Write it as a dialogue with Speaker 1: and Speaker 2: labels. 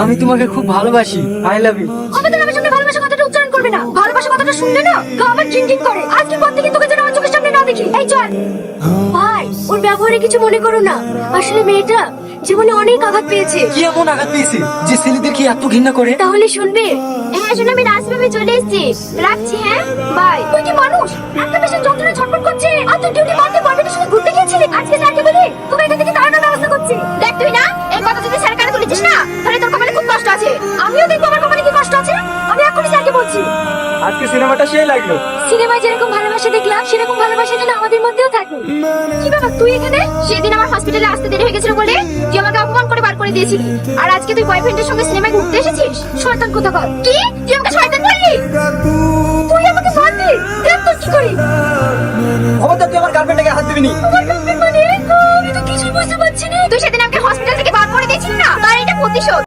Speaker 1: আমি তোমাকে খুব ভালোবাসি। আই লাভ ইউ
Speaker 2: খবরদার আমার সামনে ভালোবাসা কথাটা উচ্চারণ করবে না। ভালোবাসা কথাটা শুনলে না গা আমার টিন করে। আজকে পর থেকে তোকে যেন আমার চোখের সামনে না দেখি? এই চল। ভাই ওর ব্যবহারে কিছু মনে করো না। আসলে মেয়েটা জীবনে অনেক আঘাত পেয়েছে।
Speaker 1: কি এমন আঘাত পেয়েছে? যে ছেলেদেরকে এত ঘৃণা করে?
Speaker 2: তাহলে শুনবে। হ্যাঁ শুনে আমি রাজভাবে চলে এসেছি। রাখছি হ্যাঁ? বাই তুই কি মানুষ? একটা পেশেন্ট যন্ত্রণা ছটফট করছে। আর তুই ডিউটি করতে পারবি না শুধু আজকে
Speaker 1: সিনেমাটা সেই লাগল।
Speaker 2: সিনেমা যেরকম ভালোবাসা দেখলাম সেরকম ভালোবাসা যেন আমাদের মধ্যেও থাকে। কি বাবা তুই এখানে? সেদিন আমার হসপিটালে আসতে দেরি হয়ে গেছিল বলে তুই আমাকে অপমান করে বার করে দিয়েছিস আর আজকে তুই বয়ফ্রেন্ডের সঙ্গে সিনেমায় ঘুরতে এসেছিস? শয়তান কোথাকার। কি? তুই আমাকে শয়তান বললি? তুই আমাকে মারলি? দেখ তোর কি করি।
Speaker 1: খবরদার তুই আমার গার্লফ্রেন্ডকে হাত দিবি নি
Speaker 2: আমার গার্লফ্রেন্ড মানে? তুই তো কিছুই বুঝতে পারছিস না। তুই সেদিন